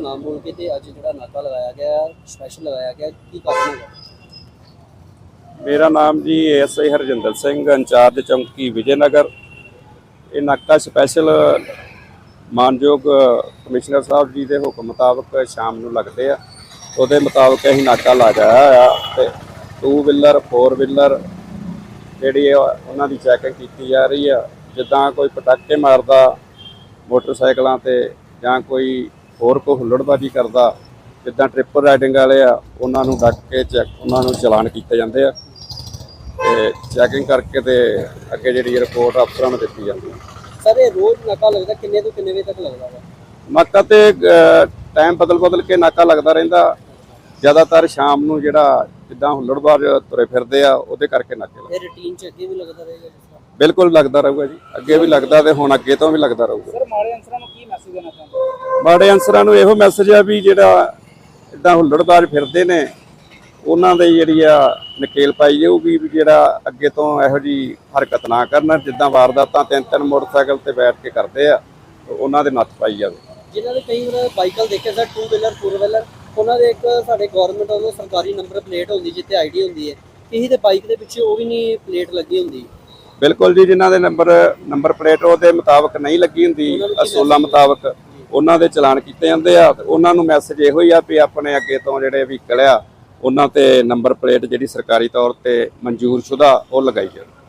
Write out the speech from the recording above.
ਮੌਕੇ ਤੇ ਅੱਜ ਜਿਹੜਾ ਨਾਕਾ ਲਗਾਇਆ ਗਿਆ ਸਪੈਸ਼ਲ ਲਗਾਇਆ ਗਿਆ, ਕੀ ਕਾਰਨ ਹੈ ਮੇਰਾ ਨਾਮ ਜੀ ਐਸਆਈ ਹਰਜਿੰਦਰ ਸਿੰਘ, ਇੰਚਾਰਜ ਚੌਂਕੀ ਵਿਜੇਨਗਰ। ਇਹ ਨਾਕਾ ਸਪੈਸ਼ਲ ਮਾਨਯੋਗ ਕਮਿਸ਼ਨਰ ਸਾਹਿਬ ਜੀ ਦੇ ਹੁਕਮ ਮੁਤਾਬਕ ਸ਼ਾਮ ਨੂੰ ਲੱਗਦੇ ਆ। ਉਹਦੇ ਮੁਤਾਬਕ ਅਸੀਂ ਨਾਕਾ ਲਗਾਇਆ ਆ ਤੇ ਟੂ ਵੀਲਰ ਫੋਰ ਵੀਲਰ ਜਿਹੜੀ ਆ, ਉਹਨਾਂ ਦੀ ਚੈਕਿੰਗ ਕੀਤੀ ਜਾ ਰਹੀ ਆ। ਜਿੱਦਾਂ ਕੋਈ ਪਟਾਕੇ ਮਾਰਦਾ ਮੋਟਰਸਾਈਕਲਾਂ ਤੇ ਜਾਂ ਕੋਈ ਹੋਰ ਕੋ ਹੁੱਲੜਬਾਜੀ ਕਰਦਾ ਜਿੱਦਾਂ ਟ੍ਰਿਪਲ ਰਾਈਡਿੰਗ ਵਾਲੇ ਆ ਉਹਨਾਂ ਨੂੰ ਡੱਕ ਕੇ ਚੈੱਕ ਉਹਨਾਂ ਨੂੰ ਚਲਾਨ ਕੀਤੇ ਜਾਂਦੇ ਆ। ਤੇ ਚੈਕਿੰਗ ਕਰਕੇ ਤੇ ਅੱਗੇ ਜਿਹੜੀ ਰਿਪੋਰਟ ਅਫਸਰਾਂ ਨੂੰ ਦਿੱਤੀ ਜਾਂਦੀ ਹੈ ਸਰ ਇਹ ਰੋਜ਼ ਨਾਕਾ ਲੱਗਦਾ ਕਿੰਨੇ ਤੋਂ ਕਿੰਨੇ ਵਜੇ ਤੱਕ ਲੱਗਦਾ ਵਾ? ਨਾਕਾ ਤੇ ਟਾਈਮ ਬਦਲ ਬਦਲ ਕੇ ਨਾਕਾ ਲੱਗਦਾ ਰਹਿੰਦਾ। ਜ਼ਿਆਦਾਤਰ ਸ਼ਾਮ ਨੂੰ ਜਿਹੜਾ ਜਿੱਦਾਂ ਹੁੱਲੜਬਾਜ਼ ਤੁਰੇ ਫਿਰਦੇ ਆ ਉਹਦੇ ਕਰਕੇ ਨਾਕੇ ਲੱਗਦੇ ਇਹ ਰੁਟੀਨ ਚ ਅੱਗੇ ਵੀ ਲੱਗਦਾ ਰਹੇਗਾ ਬਿਲਕੁਲ ਲੱਗਦਾ ਰਹੂਗਾ ਜੀ। ਅੱਗੇ ਵੀ ਲੱਗਦਾ ਤੇ ਹੁਣ ਅੱਗੇ ਤੋਂ ਵੀ ਲੱਗਦਾ ਰਹੂਗਾ। ਸਰ ਮਾੜੇ ਅਨਸਰਾਂ ਨੂੰ ਕੀ ਮੈਸੇਜ ਦੇਣਾ ਚਾਹੁੰਦੇ ਮਾੜੇ ਅਨਸਰਾਂ ਨੂੰ ਇਹੋ ਮੈਸੇਜ ਆ ਵੀ ਜਿਹੜਾ ਇਦਾਂ ਹੁੱਲੜਬਾਜ਼ ਫਿਰਦੇ ਨੇ ਉਹਨਾਂ ਦੇ ਜਿਹੜੀ ਆ ਨਕੇਲ ਪਾਈ ਜਾਊਗੀ ਵੀ ਜਿਹੜਾ ਅੱਗੇ ਤੋਂ ਇਹੋ ਜੀ ਹਰਕਤ ਨਾ ਕਰਨ। ਜਿੱਦਾਂ ਵਾਰਦਾਤਾਂ ਤਿੰਨ ਤਿੰਨ ਮੋਟਰਸਾਈਕਲ ਤੇ ਬੈਠ ਕੇ ਕਰਦੇ ਆ ਉਹਨਾਂ ਦੇ ਨੱਥ ਪਾਈ ਜਾਵੇ। ਜਿਨ੍ਹਾਂ ਦੇ ਕਈ ਵਾਰ ਬਾਈਕਲ ਦੇਖੇ ਸਰ 2 ਵੀਲਰ 4 ਵੀਲਰ ਉਹਨਾਂ ਦੇ ਇੱਕ ਸਾਡੇ ਗਵਰਨਮੈਂਟ ਵੱਲੋਂ ਸਰਕਾਰੀ ਨੰਬਰ ਪਲੇਟ ਹੁੰਦੀ ਜਿੱਤੇ ਆਈਡੀ ਹੁੰਦੀ ਹੈ। ਕਿਸੇ ਦੇ ਬਾਈਕ ਦੇ ਪਿੱਛੇ ਉਹ ਵੀ ਨਹੀਂ ਪਲੇਟ ਲੱਗੀ ਹੁੰਦੀ। ਬਿਲਕੁਲ ਜੀ ਜਿਨ੍ਹਾਂ ਦੇ ਨੰਬਰ ਨੰਬਰ ਪਲੇਟ ਉਹਦੇ ਮੁਤਾਬਕ ਨਹੀਂ ਲੱਗੀ ਹੁੰਦੀ ਅਸੂਲਾਂ ਮੁਤਾਬਕ ਉਹਨਾਂ ਦੇ ਚਲਾਨ ਕੀਤੇ ਜਾਂਦੇ ਆ। ਤੇ ਉਹਨਾਂ ਨੂੰ ਮੈਸੇਜ ਇਹੋ ਹੀ ਆ ਵੀ ਆਪਣੇ ਅੱਗੇ ਤੋਂ ਜਿਹੜੇ ਵਹੀਕਲ ਆ ਉਹਨਾਂ ਤੇ ਨੰਬਰ ਪਲੇਟ ਜਿਹੜੀ ਸਰਕਾਰੀ ਤੌਰ ਤੇ ਮਨਜ਼ੂਰ ਸ਼ੁਦਾ ਉਹ ਲਗਾਈ ਜਾਵੇ।